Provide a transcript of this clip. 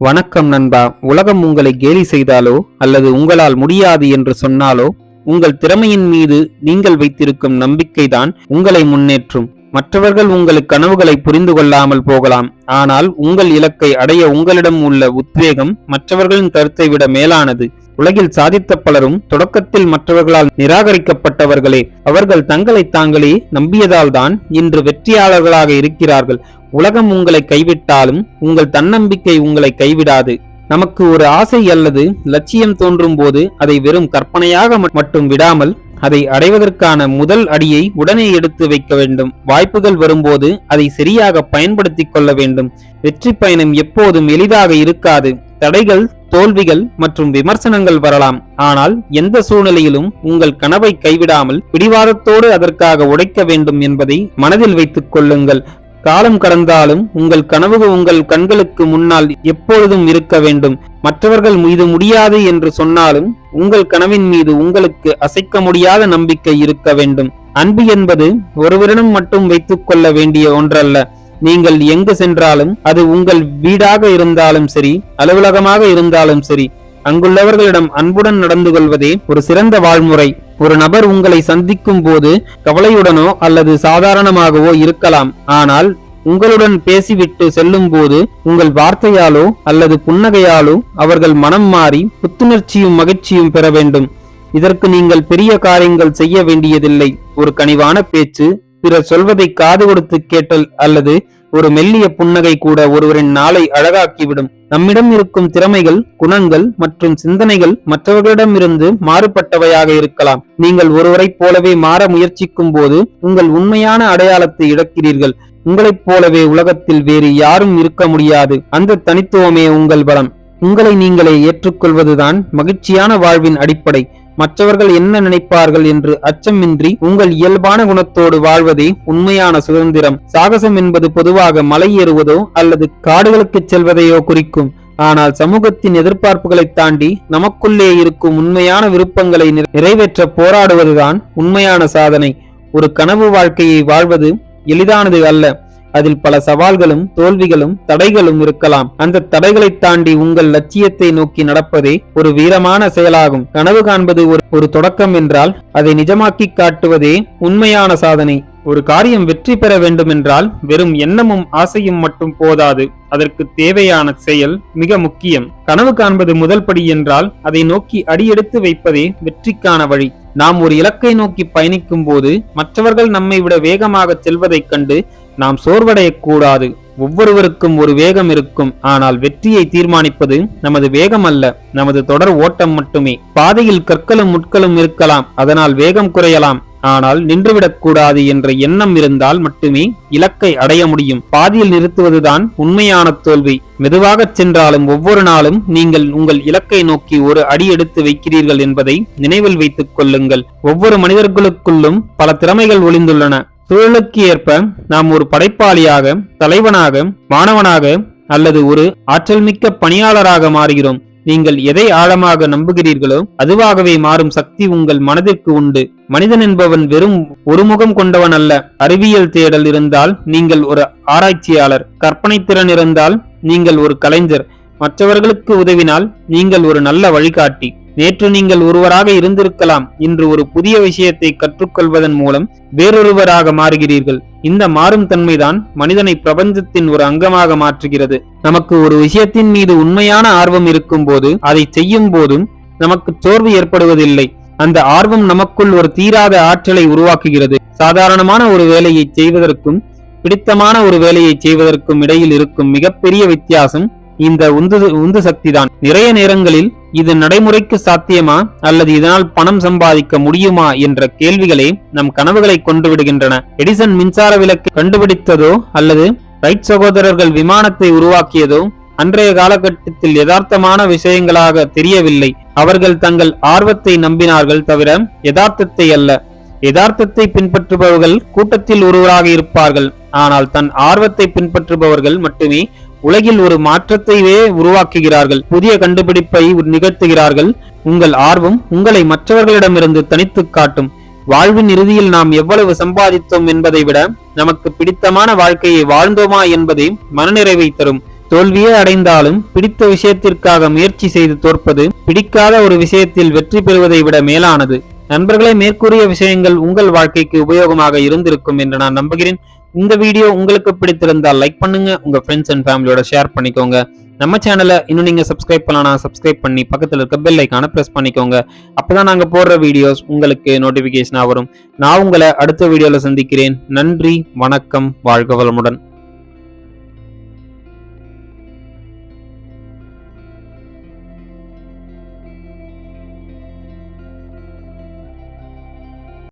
வணக்கம் நண்பா உலகம் உங்களை கேலி செய்தாலோ அல்லது உங்களால் முடியாது என்று சொன்னாலோ உங்கள் திறமையின் மீது நீங்கள் வைத்திருக்கும் நம்பிக்கைதான் உங்களை முன்னேற்றும். மற்றவர்கள் உங்கள் கனவுகளை புரிந்து கொள்ளாமல் போகலாம். ஆனால் உங்கள் இலக்கை அடைய உங்களிடம் உள்ள உத்வேகம் மற்றவர்களின் கருத்தை விட மேலானது. உலகில் சாதித்த பலரும் தொடக்கத்தில் மற்றவர்களால் நிராகரிக்கப்பட்டவர்களே அவர்கள் தங்களை தாங்களே நம்பியதால் தான் இன்று வெற்றியாளர்களாக இருக்கிறார்கள். உலகம் உங்களை கைவிட்டாலும் உங்கள் தன்னம்பிக்கை உங்களை கைவிடாது. நமக்கு ஒரு ஆசை அல்லது லட்சியம் தோன்றும் போது அதை வெறும் கற்பனையாக மட்டும் விடாமல் அதை அடைவதற்கான முதல் அடியை உடனே எடுத்து வைக்க வேண்டும். வாய்ப்புகள் வரும்போது அதை சரியாக பயன்படுத்தி கொள்ள வேண்டும். வெற்றி பயணம் எப்போதும் எளிதாக இருக்காது. தடைகள் தோல்விகள் மற்றும் விமர்சனங்கள் வரலாம். ஆனால் எந்த சூழ்நிலையிலும் உங்கள் கனவை கைவிடாமல் பிடிவாதத்தோடு அதற்காக உடைக்க வேண்டும் என்பதை மனதில் வைத்துக் கொள்ளுங்கள். காலம் கடந்தாலும் உங்கள் கனவு உங்கள் கண்களுக்கு முன்னால் எப்பொழுதும் இருக்க வேண்டும். மற்றவர்கள் மீது முடியாது என்று சொன்னாலும் உங்கள் கனவின் மீது உங்களுக்கு அசைக்க முடியாத நம்பிக்கை இருக்க வேண்டும். அன்பு என்பது ஒருவரிடம் மட்டும் வைத்துக் கொள்ள வேண்டிய ஒன்றல்ல. நீங்கள் எங்கு சென்றாலும் அது உங்கள் வீடாக இருந்தாலும் சரி அலுவலகமாக இருந்தாலும் சரி அங்குள்ளவர்களிடம் அன்புடன் நடந்து கொள்வதே ஒரு சிறந்த வாழ்முறை. ஒரு நபர் உங்களை சந்திக்கும் போது கவலையுடனோ அல்லது சாதாரணமாகவோ இருக்கலாம். ஆனால் உங்களுடன் பேசிவிட்டு செல்லும் போது உங்கள் வார்த்தையாலோ அல்லது புன்னகையாலோ அவர்கள் மனம் மாறி புத்துணர்ச்சியும் மகிழ்ச்சியும் பெற வேண்டும். இதற்கு நீங்கள் பெரிய காரியங்கள் செய்ய வேண்டியதில்லை. ஒரு கனிவான பேச்சு பிறர் சொல்வதை காது கொடுத்து கேட்டல் அல்லது ஒரு மெல்லிய புன்னகை கூட ஒருவரின் நாளை அழகாக்கிவிடும். நம்மிடம் இருக்கும் திறமைகள் குணங்கள் மற்றும் சிந்தனைகள் மற்றவர்களிடமிருந்து மாறுபட்டவையாக இருக்கலாம். நீங்கள் ஒருவரைப் போலவே மாற முயற்சிக்கும் போது உங்கள் உண்மையான அடையாளத்தை இழக்கிறீர்கள். உங்களைப் போலவே உலகத்தில் வேறு யாரும் இருக்க முடியாது. அந்த தனித்துவமே உங்கள் பலம். உங்களை நீங்களே ஏற்றுக்கொள்வதுதான் மகிழ்ச்சியான வாழ்வின் அடிப்படை. மற்றவர்கள் என்ன நினைப்பார்கள் என்று அச்சமின்றி உங்கள் இயல்பான குணத்தோடு வாழ்வதே உண்மையான சுதந்திரம். சாகசம் என்பது பொதுவாக மலை ஏறுவதோ அல்லது காடுகளுக்கு செல்வதையோ குறிக்கும். ஆனால் சமூகத்தின் எதிர்பார்ப்புகளை தாண்டி நமக்குள்ளே இருக்கும் உண்மையான விருப்பங்களை நிறைவேற்ற போராடுவதுதான் உண்மையான சாதனை. ஒரு கனவு வாழ்க்கையை வாழ்வது எளிதானது அல்ல. அதில் பல சவால்களும் தோல்விகளும் தடைகளும் இருக்கலாம். அந்த தடைகளை தாண்டி உங்கள் லட்சியத்தை நோக்கி நடப்பதே ஒரு வீரமான செயலாகும். கனவு காண்பது ஒரு ஒரு தொடக்கம் என்றால் அதை நிஜமாக்கி காட்டுவதே உண்மையான சாதனை. ஒரு காரியம் வெற்றி பெற வேண்டுமென்றால் வெறும் எண்ணமும் ஆசையும் மட்டும் போதாது. அதற்கு தேவையான செயல் மிக முக்கியம். கனவு காண்பது முதல் படி என்றால் அதை நோக்கி அடியெடுத்து வைப்பதே வெற்றிக்கான வழி. நாம் ஒரு இலக்கை நோக்கி பயணிக்கும் போது மற்றவர்கள் நம்மை விட வேகமாக செல்வதைக் கண்டு நாம் சோர்வடையக்கூடாது. ஒவ்வொருவருக்கும் ஒரு வேகம் இருக்கும். ஆனால் வெற்றியை தீர்மானிப்பது நமது வேகம் அல்ல நமது தொடர் ஓட்டம் மட்டுமே. பாதையில் கற்களும் முட்களும் இருக்கலாம். அதனால் வேகம் குறையலாம். ஆனால் நின்றுவிடக்கூடாது என்ற எண்ணம் இருந்தால் மட்டுமே இலக்கை அடைய முடியும். பாதியில் நிறுத்துவதுதான் உண்மையான தோல்வி. மெதுவாகச் சென்றாலும் ஒவ்வொரு நாளும் நீங்கள் உங்கள் இலக்கை நோக்கி ஒரு அடி எடுத்து வைக்கிறீர்கள் என்பதை நினைவில் வைத்துக் கொள்ளுங்கள். ஒவ்வொரு மனிதர்களுக்குள்ளும் பல திறமைகள் ஒளிந்துள்ளன. சூழலுக்கு ஏற்ப நாம் ஒரு படைப்பாளியாக தலைவனாக மாணவனாக அல்லது ஒரு ஆற்றல்மிக்க பணியாளராக மாறுகிறோம். நீங்கள் எதை ஆழமாக நம்புகிறீர்களோ அதுவாகவே மாறும் சக்தி உங்கள் மனதிற்கு உண்டு. மனிதன் என்பவன் வெறும் ஒரு முகம் கொண்டவன் அல்ல. அறிவியல் தேடல் இருந்தால் நீங்கள் ஒரு ஆராய்ச்சியாளர். கற்பனை திறன் இருந்தால் நீங்கள் ஒரு கலைஞர். மற்றவர்களுக்கு உதவினால் நீங்கள் ஒரு நல்ல வழிகாட்டி. நேற்று நீங்கள் ஒருவராக இருந்திருக்கலாம். இன்று ஒரு புதிய விஷயத்தை கற்றுக்கொள்வதன் மூலம் வேறொருவராக மாறுகிறீர்கள். இந்த மாறும் தன்மைதான் மனிதனை பிரபஞ்சத்தின் ஒரு அங்கமாக மாற்றுகிறது. நமக்கு ஒரு விஷயத்தின் மீது உண்மையான ஆர்வம் இருக்கும் போது அதை செய்யும் போதும் நமக்கு சோர்வு ஏற்படுவதில்லை. அந்த ஆர்வம் நமக்குள் ஒரு தீராத ஆற்றலை உருவாக்குகிறது. சாதாரணமான ஒரு வேலையை செய்வதற்கும் பிடித்தமான ஒரு வேலையை செய்வதற்கும் இடையில் இருக்கும் மிகப்பெரிய வித்தியாசம் இந்த உந்து உந்து சக்திதான். நிறைய நேரங்களில் இது நடைமுறைக்கு சாத்தியமா அல்லது இதனால் பணம் சம்பாதிக்க முடியுமா என்ற கேள்விகளே நம் கனவுகளை கொண்டு விடுகின்றன. எடிசன் மின்சார விளக்கு கண்டுபிடித்ததோ அல்லது ரைட் சகோதரர்கள் விமானத்தை உருவாக்கியதோ அன்றைய காலகட்டத்தில் யதார்த்தமான விஷயங்களாக தெரியவில்லை. அவர்கள் தங்கள் ஆர்வத்தை நம்பினார்கள் தவிர யதார்த்தத்தை அல்ல. யதார்த்தத்தை பின்பற்றுபவர்கள் கூட்டத்தில் ஒருவராக இருப்பார்கள். ஆனால் தன் ஆர்வத்தை பின்பற்றுபவர்கள் மட்டுமே உலகில் ஒரு மாற்றத்தையே உருவாக்குகிறார்கள். புதிய கண்டுபிடிப்பை நிகழ்த்துகிறார்கள். உங்கள் ஆர்வம் உங்களை மற்றவர்களிடமிருந்து தனித்து காட்டும். வாழ்வின் இறுதியில் நாம் எவ்வளவு சம்பாதித்தோம் என்பதை விட நமக்கு பிடித்தமான வாழ்க்கையை வாழ்ந்தோமா என்பதே மனநிறைவை தரும். தோல்வியே அடைந்தாலும் பிடித்த விஷயத்திற்காக முயற்சி செய்து தோற்பது பிடிக்காத ஒரு விஷயத்தில் வெற்றி பெறுவதை விட மேலானது. நண்பர்களே மேற்கூறிய விஷயங்கள் உங்கள் வாழ்க்கைக்கு உபயோகமாக இருந்திருக்கும் என்று நான் நம்புகிறேன். இந்த வீடியோ உங்களுக்கு பிடித்திருந்தால் லைக் பண்ணுங்க உங்க ஃப்ரெண்ட்ஸ் அண்ட் ஃபேமிலியோட ஷேர் பண்ணிக்கோங்க. நம்ம சேனலை இன்னும் நீங்க சப்ஸ்கிரைப் பண்ணலாம் சப்ஸ்கிரைப் பண்ணி பக்கத்தில் இருக்க பெல் ஐக்கான பிரஸ் பண்ணிக்கோங்க. அப்பதான் நாங்க போடுற வீடியோஸ் உங்களுக்கு நோட்டிபிகேஷனா வரும். நான் உங்களை அடுத்த வீடியோல சந்திக்கிறேன். நன்றி வணக்கம் வாழ்க வளமுடன்.